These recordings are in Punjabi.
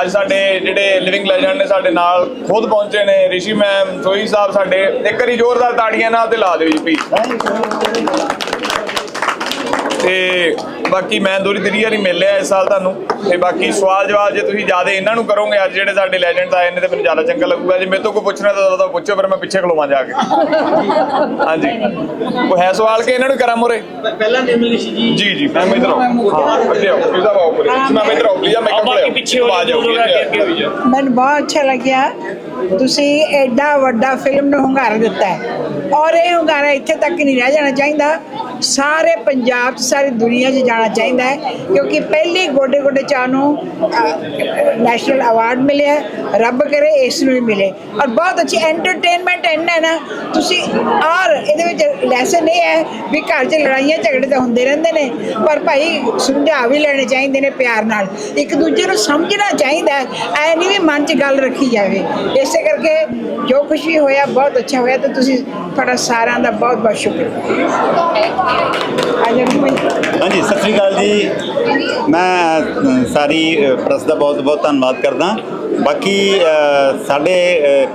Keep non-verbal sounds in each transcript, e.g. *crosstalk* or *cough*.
ਅੱਜ ਸਾਡੇ ਜਿਹੜੇ ਲਿਵਿੰਗ ਲੈਜੈਂਡ ਨੇ ਸਾਡੇ ਨਾਲ ਖੁਦ ਪਹੁੰਚੇ ਨੇ, ਰਿਸ਼ੀ ਮੈਮ ਸੋਈ ਸਾਹਿਬ ਸਾਡੇ, ਇੱਕ ਵਾਰੀ ਜ਼ੋਰਦਾਰ ਤਾੜੀਆਂ ਨਾਲ ਤੇ ਲਾ ਦਿਓ ਜੀ ਪਲੀਜ਼ ਤੇ ਬਾਕੀ ਮੈਂ ਦੋਰੀ ਤੀਰੀ ਵਾਰੀ ਮਿਲ ਲਿਆ ਇਸ ਸਾਲ ਤੁਹਾਨੂੰ। ਤੇ ਬਾਕੀ ਸਵਾਲ ਜਵਾਬ ਜੇ ਤੁਸੀਂ ਜ਼ਿਆਦਾ ਇਹਨਾਂ ਨੂੰ ਕਰੋਗੇ ਅੱਜ ਜਿਹੜੇ ਸਾਡੇ ਲੈਜੈਂਡਸ ਆਏ ਨੇ ਤੇ ਮੈਨੂੰ ਜ਼ਿਆਦਾ ਚੰਗਾ ਲੱਗੂਗਾ। ਜੇ ਮੇਰੇ ਤੋਂ ਕੋਈ ਪੁੱਛਣਾ ਤਾਂ ਤਾਂ ਪੁੱਛੋ ਪਰ ਮੈਂ ਪਿੱਛੇ ਖਲੋਵਾਂ ਜਾ ਕੇ। ਹਾਂਜੀ। ਕੋਈ ਹੈ ਸਵਾਲ ਕਿ ਇਹਨਾਂ ਨੂੰ ਕਰਾਂ ਮੋਰੇ ਪਹਿਲਾਂ ਨਿਰਮਲ ਰਿਸ਼ੀ ਜੀ। ਜੀ ਜੀ ਮੈਂ ਇਧਰ ਆਓ ਹਾਂ। ਅੱਗੇ ਆਓ ਪਲੀਜ਼ ਆਓ ਮੈਂ ਇਧਰ ਆਓ ਪਲੀਜ਼ ਮੈਂ ਬਾਕੀ ਪਿੱਛੇ ਹੋ ਜਾਓ। ਮੈਨੂੰ ਬਹੁਤ ਅੱਛਾ ਲੱਗਿਆ। ਤੁਸੀਂ ਐਡਾ ਵੱਡਾ ਫਿਲਮ ਨੂੰ ਹੁੰਗਾਰਾ ਦਿੱਤਾ ਹੈ। ਔਰ ਇਹ ਹੁੰਗਾਰਾ ਇੱਥੇ ਤੱਕ ਨਹੀਂ ਰਹਿ ਜਾਣਾ ਚਾਹੀਦਾ। ਸਾਰੇ ਪੰਜਾਬ 'ਚ, ਸਾਰੀ ਦੁਨੀਆ 'ਚ ਜਾਣਾ ਚਾਹੀਦਾ ਹੈ, ਕਿਉਂਕਿ ਪਹਿਲੀ ਗੋਡੇ ਗੋਡੇ ਚਾਹ ਨੂੰ ਨੈਸ਼ਨਲ ਅਵਾਰਡ ਮਿਲਿਆ, ਰੱਬ ਕਰੇ ਇਸ ਨੂੰ ਵੀ ਮਿਲੇ। ਔਰ ਬਹੁਤ ਅੱਛੀ ਐਂਟਰਟੇਨਮੈਂਟ ਇੰਨਾ ਨਾ, ਤੁਸੀਂ ਔਰ ਇਹਦੇ ਵਿੱਚ ਲੈਸਨ ਇਹ ਹੈ ਵੀ ਘਰ 'ਚ ਲੜਾਈਆਂ ਝਗੜੇ ਤਾਂ ਹੁੰਦੇ ਰਹਿੰਦੇ ਨੇ, ਪਰ ਭਾਈ ਸੁਝਾਅ ਵੀ ਲੈਣੇ ਚਾਹੀਦੇ ਨੇ ਪਿਆਰ ਨਾਲ। ਇੱਕ ਦੂਜੇ ਨੂੰ ਸਮਝਣਾ ਚਾਹੀਦਾ ਹੈ, ਐ ਨਹੀਂ ਵੀ ਮਨ 'ਚ ਗੱਲ ਰੱਖੀ ਜਾਵੇ। ਇਸੇ ਕਰਕੇ ਜੋ ਕੁਝ ਵੀ ਹੋਇਆ, ਬਹੁਤ ਅੱਛਾ ਹੋਇਆ ਤੇ ਤੁਸੀਂ ਤੁਹਾਡਾ ਸਾਰਿਆਂ ਦਾ ਬਹੁਤ ਬਹੁਤ ਸ਼ੁਕਰੀਆ। ਹਾਂਜੀ ਸਤਿ ਸ੍ਰੀ ਅਕਾਲ ਜੀ। ਮੈਂ ਸਾਰੀ ਪ੍ਰੈਸ ਦਾ ਬਹੁਤ ਬਹੁਤ ਧੰਨਵਾਦ ਕਰਦਾ। ਬਾਕੀ ਸਾਡੇ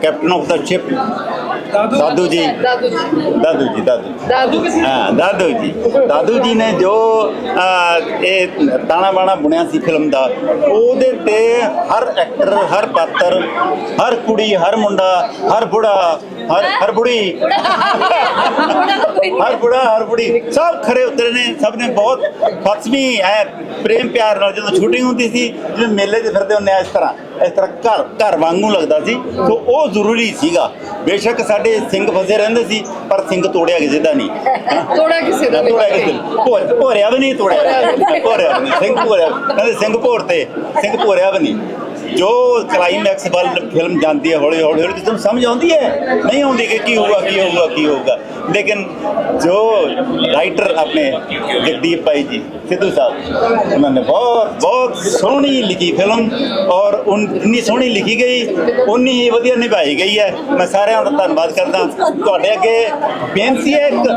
ਕੈਪਟਨ ਆਫ ਦਾ ਸ਼ਿਪ ਦਾਦੂ? ਜੀ। ਦਾਦੂ ਜੀ। ਦਾਦੂ ਦਾਦੂ ਹਾਂ ਦਾਦੂ ਜੀ। ਦਾਦੂ ਜੀ ਨੇ ਜੋ ਅ, ਇਹ ਤਾਣਾ ਬਾਣਾ ਬੁਣਿਆ ਸੀ ਫਿਲਮ ਦਾ ਉਹਦੇ ਤੇ ਹਰ ਐਕਟਰ ਹਰ ਪਾਤਰ ਹਰ ਕੁੜੀ ਹਰ ਮੁੰਡਾ ਹਰ ਬੁੜਾ ਹਰ ਹਰ ਬੁੜੀ। ਹਰ ਬੁੜਾ ਹਰ ਬੁੜੀ। ਸਭ ਖਰੇ ਉਤਰੇ ਨੇ ਸਭ ਨੇ ਬਹੁਤ ਫਸਵੀਂ ਹੈ ਪ੍ਰੇਮ ਪਿਆਰ ਨਾਲ। ਜਦੋਂ ਸ਼ੂਟਿੰਗ ਹੁੰਦੀ ਸੀ ਜਿਵੇਂ ਮੇਲੇ 'ਚ ਫਿਰਦੇ ਹੁੰਦੇ ਆ ਇਸ ਤਰ੍ਹਾਂ ਇਸ ਤਰ੍ਹਾਂ ਘਰ ਘਰ ਵਾਂਗੂ ਲੱਗਦਾ ਸੀ। ਸੋ ਉਹ ਜ਼ਰੂਰੀ ਸੀਗਾ। ਬੇਸ਼ੱਕ ਸਾਡੇ ਸਿੰਘ ਫਸੇ ਰਹਿੰਦੇ ਸੀ ਪਰ ਸਿੰਘ ਤੋੜਿਆ ਕਿਸੇ ਦਾ ਨਹੀਂ। ਤੋੜਾ ਕਿਸੇ ਦਾ ਤੋੜਿਆ ਕਿਸੇ ਦਾ ਭੋਰ ਭੋਰਿਆ ਵੀ ਨਹੀਂ ਤੋੜਿਆ। ਭੋਰਿਆ ਨਹੀਂ। ਸਿੰਘ ਭੋਰਿਆ ਕਹਿੰਦੇ ਸਿੰਘ ਭੋਰ ਤੇ ਸਿੰਘ ਭੋਰਿਆ ਵੀ ਨਹੀਂ। ਜੋ ਕਲਾਈਮੈਕਸ ਵੱਲ ਫਿਲਮ ਜਾਂਦੀ ਹੈ, ਹੌਲੀ ਹੌਲੀ ਹੌਲੀ ਤੁਹਾਨੂੰ ਸਮਝ ਆਉਂਦੀ ਹੈ? ਨਹੀਂ ਆਉਂਦੀ ਕਿ ਕੀ ਹੋਊਗਾ ਕੀ ਹੋਊਗਾ ਕੀ ਹੋਊਗਾ। ਲੇਕਿਨ ਜੋ ਰਾਈਟਰ ਆਪਣੇ ਜਗਦੀਪ ਭਾਈ ਜੀ, ਸਿੱਧੂ ਸਾਹਿਬ, ਉਹਨਾਂ ਨੇ ਬਹੁਤ ਬਹੁਤ ਸੋਹਣੀ ਲਿਖੀ ਫਿਲਮ ਔਰ ਉਨ- ਇੰਨੀ ਸੋਹਣੀ ਲਿਖੀ ਗਈ ਉਨੀ ਹੀ ਵਧੀਆ ਨਿਭਾਈ ਗਈ ਹੈ। ਮੈਂ ਸਾਰਿਆਂ ਦਾ ਧੰਨਵਾਦ ਕਰਦਾ ਤੁਹਾਡੇ ਅੱਗੇ ਬੇਨਤੀ ਹੈ ਇੱਕ,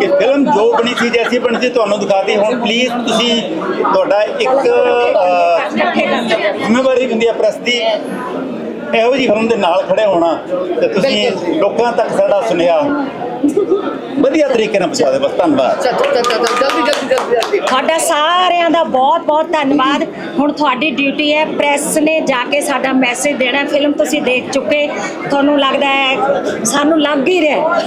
ਕਿ ਫਿਲਮ ਜੋ ਬਣੀ ਸੀ, ਜੈਸੀ ਬਣੀ ਸੀ, ਤੁਹਾਨੂੰ ਦਿਖਾਤੀ। ਹੁਣ ਪਲੀਜ਼ ਤੁਸੀਂ ਤੁਹਾਡਾ ਇੱਕ ਜ਼ਿੰਮੇਵਾਰੀ ਹੁੰਦੀ ਹੈ ਪ੍ਰੈਸ ਦੀ ਇਹੋ ਜਿਹੀ ਫਿਲਮ ਦੇ ਨਾਲ ਖੜੇ ਹੋਣਾ ਤੇ ਤੁਸੀਂ ਲੋਕਾਂ ਤੱਕ ਸਾਡਾ ਸੁਨੇਹਾ ਵਧੀਆ ਤਰੀਕੇ ਨਾਲ ਪਹੁੰਚਾ ਦਿਓ ਬਸ ਧੰਨਵਾਦ। ਜਲਦੀ ਜਲਦੀ ਜਲਦੀ ਤੁਹਾਡਾ ਸਾਰਿਆਂ ਦਾ ਬਹੁਤ ਬਹੁਤ ਧੰਨਵਾਦ। ਹੁਣ ਤੁਹਾਡੀ ਡਿਊਟੀ ਹੈ ਪ੍ਰੈਸ ਨੇ ਜਾ ਕੇ ਸਾਡਾ ਮੈਸੇਜ ਦੇਣਾ ਫਿਲਮ ਤੁਸੀਂ ਦੇਖ ਚੁੱਕੇ। ਤੁਹਾਨੂੰ ਲੱਗਦਾ ਹੈ ਸਾਨੂੰ ਲੱਗ ਹੀ ਰਿਹਾ।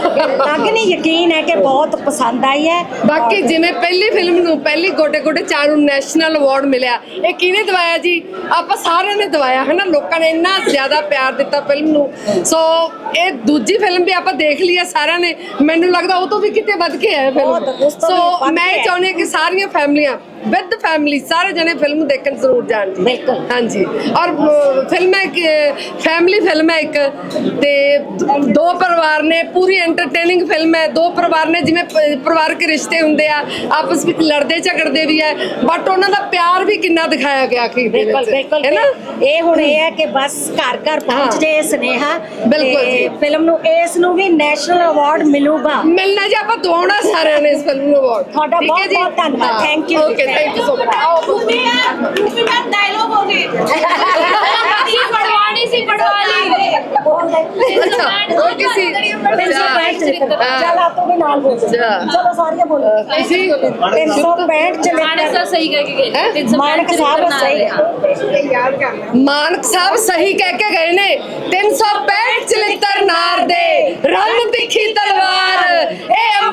ਲੱਗ ਨਹੀਂ ਯਕੀਨ ਹੈ ਕਿ ਬਹੁਤ ਪਸੰਦ ਆਈ ਹੈ। ਬਾਕੀ ਜਿਵੇਂ ਪਹਿਲੀ ਫਿਲਮ ਨੂੰ ਪਹਿਲੀ ਗੋਡੇ ਗੋਡੇ ਚਾਰ ਨੂੰ ਨੈਸ਼ਨਲ ਅਵਾਰਡ ਮਿਲਿਆ ਇਹ ਕਿਹਨੇ ਦਵਾਇਆ ਜੀ? ਆਪਾਂ ਸਾਰਿਆਂ ਨੇ ਦਵਾਇਆ ਹੈ ਨਾ ਲੋਕਾਂ ਨੇ ਇੰਨਾ ਜ਼ਿਆਦਾ ਪਿਆਰ ਦਿੱਤਾ ਫਿਲਮ ਨੂੰ। ਸੋ ਇਹ ਦੂਜੀ ਫਿਲਮ ਵੀ ਆਪਾਂ ਦੇਖ ਲਈ ਹੈ ਸਾਰਿਆਂ ਨੇ। ਮੈਨੂੰ ਲੱਗਦਾ ਉਹ ਤੋਂ ਵੀ ਕਿਤੇ ਵੱਧ ਕੇ ਹੈ ਬਹੁਤ, ਫਿਲਮ ਉਸ ਤੋਂ ਵੀ ਸੋ ਵੱਧ ਮੈਂ ਕੇ ਹੈ। ਚਾਹੁੰਦੀ ਹਾਂ ਕਿ ਸਾਰੀਆਂ ਫੈਮਲੀਆਂ ਵਿਦ ਫੈਮਿਲੀ ਸਾਰੇ ਜਣੇ ਫਿਲਮ ਦੇਖਣ ਜ਼ਰੂਰ ਜਾਣ ਜੀ। ਬਿਲਕੁਲ। ਹਾਂਜੀ। ਔਰ ਫਿਲਮ ਹੈ ਕਿ ਫੈਮਿਲੀ ਫਿਲਮ ਹੈ ਇੱਕ ਤੇ ਦੋ ਪਰਿਵਾਰ ਨੇ ਪੂਰੀ ਐਂਟਰਟੇਨਿੰਗ ਫਿਲਮ ਹੈ। ਦੋ ਪਰਿਵਾਰ ਨੇ ਜਿਵੇਂ ਪਰਿਵਾਰਕ ਰਿਸ਼ਤੇ ਹੁੰਦੇ ਆ ਆਪਸ ਵਿੱਚ ਲੜਦੇ ਝਗੜਦੇ ਵੀ ਹੈ ਬਟ ਉਹਨਾਂ ਦਾ ਪਿਆਰ ਵੀ ਕਿੰਨਾ ਦਿਖਾਇਆ ਗਿਆ ਅਖੀਰ ਦੇ ਬਿਲਕੁਲ ਵਿੱਚ। ਬਿਲਕੁਲ। ਹੈ ਨਾ? ਇਹ ਹੁਣ ਇਹ ਹੈ ਕਿ ਬਸ ਘਰ ਘਰ ਪਹੁੰਚ। ਜੇ ਸੁਨੇਹਾ ਬਿਲਕੁਲ ਜੀ। ਫਿਲਮ ਨੂੰ ਇਸ ਨੂੰ ਵੀ ਨੈਸ਼ਨਲ ਅਵਾਰਡ ਮਿਲੂਗਾ। ਮਿਲਣਾ ਜੀ ਆਪਾਂ ਦਵਾਉਣਾ ਸਾਰਿਆਂ ਨੇ ਇਸ ਫਿਲਮ ਨੂੰ ਅਵਾਰਡ ਤੁਹਾਡਾ ਬਹੁਤ ਬਹੁਤ ਧੰਨਵਾਦ। Thank you okay thank you so much ਪੜਵਾਣੀ ਸੀ ਪੜਵਾਣੀ ਅੱਛਾ ਹੋਰ ਕਿਸੇ ਚਲ ਆ ਤੂੰ ਵੀ ਨਾਲ ਬੋਲ ਅੱਛਾ। ਚਲੋ ਸਾਰੀਆਂ ਬੋਲੋ ਤੁਸੀਂ 365 ਚ ਮਾਨਕ ਸਰ ਸਹੀ ਕਹਿ ਕੇ ਹੈਂ? ਗਏ 365 ਮਾਨਕ ਸਾਹਿਬ ਸਹੀ ਯਾਦ ਕਰ ਲੈ ਮਾਨਕ ਸਾਹਿਬ ਸਹੀ ਕਹਿ ਕੇ ਗਏ ਨੇ 365 ਚਲਿੱਤਰ ਨਾਰ ਦੇ ਰੰਗ ਤਿੱਖੀ ਤਲਵਾਰ ਇਹ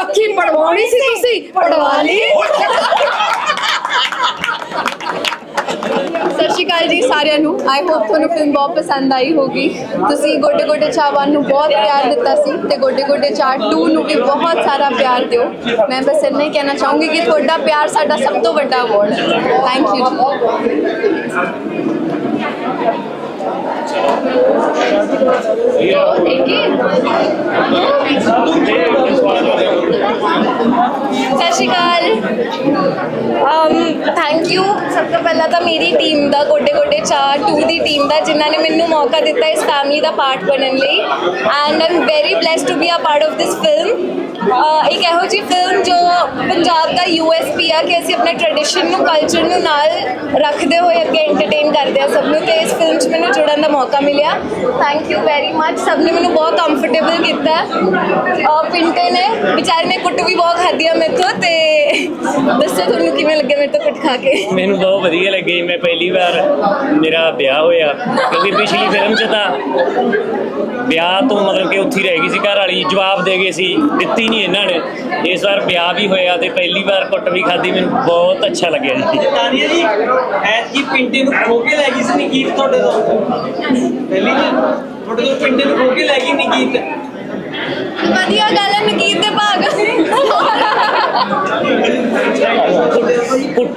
ਬੱਖੀ ਪੜਵਾਉਣੀ ਸੀ ਤੁਸੀਂ? ਪੜਵਾ ਲਈ? ਸਤਿ ਸ਼੍ਰੀ ਅਕਾਲ ਜੀ ਸਾਰਿਆਂ ਨੂੰ। ਆਈ ਹੋਪ ਤੁਹਾਨੂੰ ਫਿਲਮ ਬਹੁਤ ਪਸੰਦ ਆਈ ਹੋਗੀ। ਤੁਸੀਂ ਗੋਡੇ ਗੋਡੇ ਚਾਵਾਨ ਨੂੰ ਬਹੁਤ ਪਿਆਰ ਦਿੱਤਾ ਸੀ ਤੇ ਗੋਡੇ ਗੋਡੇ ਚਾਰ 2 ਨੂੰ ਵੀ ਬਹੁਤ ਸਾਰਾ ਪਿਆਰ ਦਿਓ। ਮੈਂ ਬਸ ਇੰਨਾ ਹੀ ਕਹਿਣਾ ਚਾਹੂੰਗੀ ਕਿ ਤੁਹਾਡਾ ਪਿਆਰ ਸਾਡਾ ਸਭ ਤੋਂ ਵੱਡਾ ਅਵਾਰਡ ਹੈ। ਥੈਂਕ ਯੂ ਜੀ। ਇੱਕ ਹੀ ਸਤਿ ਸ਼੍ਰੀ ਅਕਾਲ ਥੈਂਕ ਯੂ ਸਭ ਤੋਂ ਪਹਿਲਾਂ ਤਾਂ ਮੇਰੀ ਟੀਮ ਦਾ ਗੋਡੇ ਗੋਡੇ ਚਾਰ ਟੂ ਦੀ ਟੀਮ ਦਾ ਜਿਨ੍ਹਾਂ ਨੇ ਮੈਨੂੰ ਮੌਕਾ ਦਿੱਤਾ ਇਸ ਫੈਮਿਲੀ ਦਾ ਪਾਰਟ ਬਣਨ ਲਈ and am very blessed to be a part of this film ਇੱਕ ਇਹੋ ਜਿਹੀ ਫਿਲਮ ਜੋ ਪੰਜਾਬ ਦਾ ਯੂਐਸਪੀ ਆ ਕਿ ਅਸੀਂ ਆਪਣੇ ਟ੍ਰੈਡੀਸ਼ਨ ਨੂੰ ਕਲਚਰ ਨੂੰ ਨਾਲ ਰੱਖਦੇ ਹੋਏ ਅੱਗੇ ਐਂਟਰਟੇਨ ਕਰਦੇ ਆ ਸਭ ਨੂੰ ਤੇ ਇਸ ਫਿਲਮ 'ਚ ਮੈਨੂੰ ਜੁੜਨ ਦਾ ਮੌਕਾ ਮਿਲਿਆ ਥੈਂਕ ਯੂ ਵੈਰੀ ਮੱਚ ਸਭ ਨੇ ਮੈਨੂੰ ਬਹੁਤ ਕੰਫਰਟੇਬਲ ਕੀਤਾ ਅਹ ਪਿੰਟੇ ਨੇ ਵਿਚਾਰੇ ਨੇ ਕੁੱਟ ਵੀ ਬਹੁਤ ਖਾਧੀ ਆ ਮੇਰੇ ਤੋਂ ਤੇ ਦੱਸੋ ਤੁਹਾਨੂੰ ਕਿਵੇਂ ਲੱਗਿਆ ਮੇਰੇ ਤੋਂ ਕੁੱਟ ਖਾ ਕੇ? ਮੈਨੂੰ ਬਹੁਤ ਵਧੀਆ ਲੱਗੀ ਮੈਂ ਪਹਿਲੀ ਵਾਰ ਮੇਰਾ ਵਿਆਹ ਹੋਇਆ ਕਿਉਂਕਿ ਪਿਛਲੀ ਫਿਲਮ 'ਚ ਤਾਂ ਵਿਆਹ ਤੋਂ ਮਤਲਬ ਕਿ ਉੱਥੇ ਹੀ ਰਹਿ ਗਈ ਸੀ ਘਰ ਵਾਲੀ ਜਵਾਬ ਦੇ ਗਏ ਸੀ ਦਿੱਤੀ ਨਹੀਂ ਇਹਨਾਂ ਨੇ। ਇਸ ਵਾਰ ਵਿਆਹ ਵੀ ਹੋਇਆ ਤੇ ਪਹਿਲੀ ਵਾਰ ਕੁੱਟ ਵੀ ਖਾਧੀ ਮੈਨੂੰ ਬਹੁਤ ਅੱਛਾ ਲੱਗਿਆ ਜੀ। ਤਾਨੀਆ ਜੀ ਐਤ ਕੀ ਪਿੰਡੇ ਨੂੰ ਖੋ ਕੇ ਲੈ ਗਈ ਸੀ ਨਿਕੀਤ ਤੁਹਾਡੇ ਤੋਂ? ਪਹਿਲੀ ਜੀ ਤੁਹਾਡੇ ਤੋਂ ਪਿੰਡੇ ਨੂੰ ਖੋ ਕੇ ਲੈ ਗਈ ਨਿਕੀਤ ਵਧੀਆ ਗੱਲ ਹੈ ਨਕੀਤ ਦੇ ਭਾਗ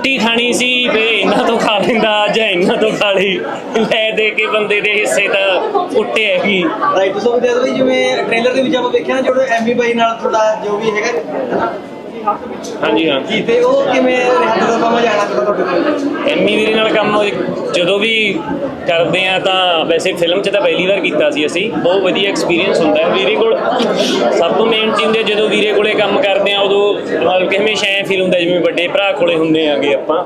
ਰੋਟੀ ਖਾਣੀ ਸੀ, ਵੇ ਇਹਨਾਂ ਤੋਂ ਖਾ ਲੈਂਦਾ, ਜਾਂ ਇਹਨਾਂ ਤੋਂ ਖਾ ਲਈ। ਲੈ ਦੇ ਕੇ ਬੰਦੇ ਦੇ ਹਿੱਸੇ ਤਾਂ ਕੁੱਟੇ ਹੈਗੀ ਰਾਈਟ ਸੋ ਵਿਦਿਆ ਜਿਵੇਂ ਟ੍ਰੇਲਰ ਦੇ ਵਿੱਚ ਆਪਾਂ ਦੇਖਿਆ ਨਾ, ਜਿਹੜਾ ਐਮੀ ਬਾਈ ਨਾਲ ਤੁਹਾਡਾ ਜੋ ਵੀ ਹੈਗਾ ਹਾਂਜੀ ਹਾਂ। ਜੀ ਤੇ ਉਹ ਕਿਵੇਂ ਹੱਥ ਦਾ ਕੰਮ ਜਾਣਾ ਤੁਹਾਡੇ ਕੋਲ? ਐਮੀ ਵੀਰੇ ਨਾਲ ਕੰਮ ਜਦੋਂ ਵੀ ਕਰਦੇ ਆ ਤਾਂ ਵੈਸੇ ਫਿਲਮ 'ਚ ਤਾਂ ਪਹਿਲੀ ਵਾਰ ਕੀਤਾ ਸੀ ਅਸੀਂ। ਬਹੁਤ ਵਧੀਆ ਐਕਸਪੀਰੀਅੰਸ ਹੁੰਦਾ ਹੈ। ਵੀਰੇ ਕੋਲ ਸਭ ਤੋਂ ਮੇਨ ਚੀਜ਼ ਹੈ ਜਦੋਂ ਵੀਰੇ ਕੋਲੇ ਕੰਮ ਕਰਦੇ ਆ ਉਦੋਂ ਮਤਲਬ ਕਿ ਹਮੇਸ਼ਾ ਐ ਫੀਲ ਹੁੰਦਾ ਜਿਵੇਂ ਵੱਡੇ ਭਰਾ ਕੋਲੇ ਹੁੰਦੇ ਆਗੇ ਆਪਾਂ।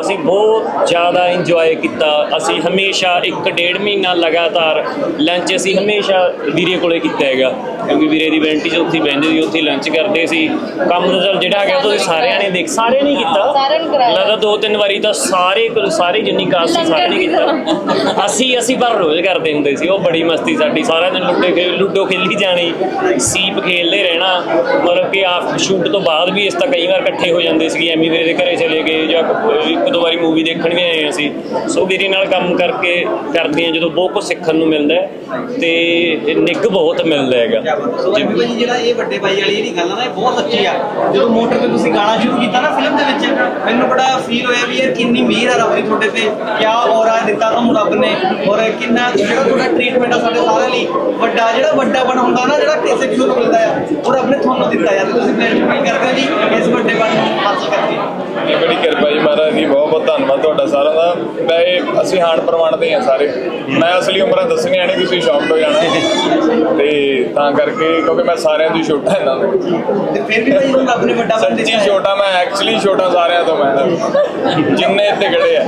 ਅਸੀਂ ਬਹੁਤ ਜ਼ਿਆਦਾ ਇੰਜੋਏ ਕੀਤਾ। ਅਸੀਂ ਹਮੇਸ਼ਾ ਇੱਕ ਡੇਢ ਮਹੀਨਾ ਲਗਾਤਾਰ ਲੰਚ ਅਸੀਂ ਹਮੇਸ਼ਾ ਵੀਰੇ ਕੋਲੇ ਕੀਤਾ ਹੈਗਾ। ਕਿਉਂਕਿ ਵੀਰੇ ਦੀ ਵੈਂਟੀ 'ਚ ਉੱਥੇ ਹੀ ਬਹਿੰਦੇ ਸੀ ਉੱਥੇ ਲੰਚ ਕਰਦੇ ਸੀ। ਕੰਮ ਦਾ ਜਿਹੜਾ ਹੈਗਾ ਤੁਸੀਂ ਸਾਰਿਆਂ ਨੇ ਦੇਖ ਸਾਰੇ ਨਹੀਂ ਕੀਤਾ। ਸਾਰਿਆਂ ਨੂੰ ਕਰਾਇਆ। ਲੱਗਦਾ ਦੋ ਤਿੰਨ ਵਾਰੀ ਤਾਂ ਸਾਰੇ ਕੋਲ- ਸਾਰੇ ਜਿੰਨੀ ਕਾਸਟ ਸੀ ਸਾਰੇ ਨੇ ਕੀਤਾ। ਅਸੀਂ ਅਸੀਂ ਪਰ ਰੋਜ਼ ਕਰਦੇ ਹੁੰਦੇ ਸੀ ਉਹ ਬੜੀ ਮਸਤੀ ਸਾਡੀ। ਸਾਰਾ ਦਿਨ ਲੁੱਡੇ ਖੇਲ ਲੁੱਡੋ ਖੇਲੀ ਜਾਣੀ ਸੀਪ ਖੇਲਦੇ ਰਹਿਣਾ। ਮਤਲਬ ਕਿ ਆਫ ਸ਼ੂਟ ਤੋਂ ਬਾਅਦ ਵੀ ਇਸ ਤਾਂ ਕਈ ਵਾਰ ਇਕੱਠੇ ਹੋ ਜਾਂਦੇ ਸੀ ਐਮੀ ਵੀਰੇ ਦੇ ਘਰੇ ਚਲੇ ਗਏ ਜਾਂ ਇੱਕ ਦੋ ਵਾਰੀ ਮੂਵੀ ਦੇਖਣ ਵੀ ਆਏ ਅਸੀਂ। ਸੋ ਵੀਰੇ ਨਾਲ ਕੰਮ ਕਰਕੇ ਕਰਦੇ ਆ ਜਦੋਂ ਬਹੁਤ ਕੁਝ ਸਿੱਖਣ ਨੂੰ ਮਿਲਦਾ ਤੇ ਨਿੱਘ ਬਹੁਤ ਮਿਲਦਾ ਹੈਗਾ। ਜਿਹੜਾ ਇਹ ਵੱਡੇ ਬਾਈ ਵਾਲੀ ਜਿਹੜੀ ਗੱਲ ਆ ਨਾ ਇਹ ਬਹੁਤ ਅੱਛੀ ਆ। ਜਦੋਂ ਮੋਟਰ ਤੇ ਤੁਸੀਂ ਗਾਣਾ ਸ਼ੁਰੂ ਕੀਤਾ ਨਾ ਫਿਲਮ ਦੇ ਵਿੱਚ, ਮੈਨੂੰ ਬੜਾ ਫੀਲ ਹੋਇਆ ਵੀ ਯਾਰ ਕਿੰਨੀ ਮਿਹਰ ਆ ਰੱਬ ਦੀ ਤੁਹਾਡੇ ਤੇ, ਕਿਆ ਔਰਾ ਦਿੱਤਾ ਤੁਹਾਨੂੰ ਰੱਬ ਨੇ, ਔਰ ਕਿੰਨਾ ਜਿਹੜਾ ਤੁਹਾਡਾ ਟ੍ਰੀਟਮੈਂਟ ਆ ਸਾਡੇ ਸਾਰਿਆਂ ਲਈ, ਵੱਡਾ, ਜਿਹੜਾ ਵੱਡਾ ਬਣ ਹੁੰਦਾ ਨਾ, ਜਿਹੜਾ ਕਿਸੇ ਕਿਸੇ ਨੂੰ ਮਿਲਦਾ ਆ, ਉਹ ਰੱਬ ਨੇ ਤੁਹਾਨੂੰ ਦਿੱਤਾ ਯਾਰ, ਤੁਸੀਂ ਗ੍ਰੈਟੀਟਿਊਡ ਕਰਦੇ ਹੋ ਜੀ, ਇਸ ਵੱਡੇ ਬਣ ਨੂੰ ਹਾਸਲ ਕਰਕੇ। ਬੜੀ ਕਿਰਪਾ ਜੀ ਦੀ ਬਹੁਤ ਬਹੁਤ ਧੰਨਵਾਦ ਤੁਹਾਡਾ ਸਾਰਿਆਂ ਦਾ। ਇਹ- ਅਸੀਂ ਹਾਣ ਪ੍ਰਮਾਣਦੇ ਹਾਂ ਸਾਰੇ। ਮੈਂ ਅਸਲੀ ਉਮਰਾਂ ਦੱਸਣੀਆਂ ਨਹੀਂ ਤੁਸੀਂ ਸ਼ੌਕ ਹੋ ਜਾਣਾ। ਤੇ ਤਾਂ ਕਰਕੇ ਕਿਉਂਕਿ ਮੈਂ ਸਾਰਿਆਂ ਤੋਂ ਛੋਟਾ ਇਹਨਾਂ ਦਾ ਤੇ ਫਿਰ ਵੀ ਭਾਈ ਰੱਬ ਨੇ ਵੱਡਾ ਸੱਚੀ। ਛੋਟਾ ਮੈਂ ਐਕਚੁਅਲੀ ਛੋਟਾ ਸਾਰਿਆਂ ਤੋਂ ਮੈਂ। ਤਾਂ। ਜਿੰਨੇ ਇੱਥੇ ਖੜੇ ਆ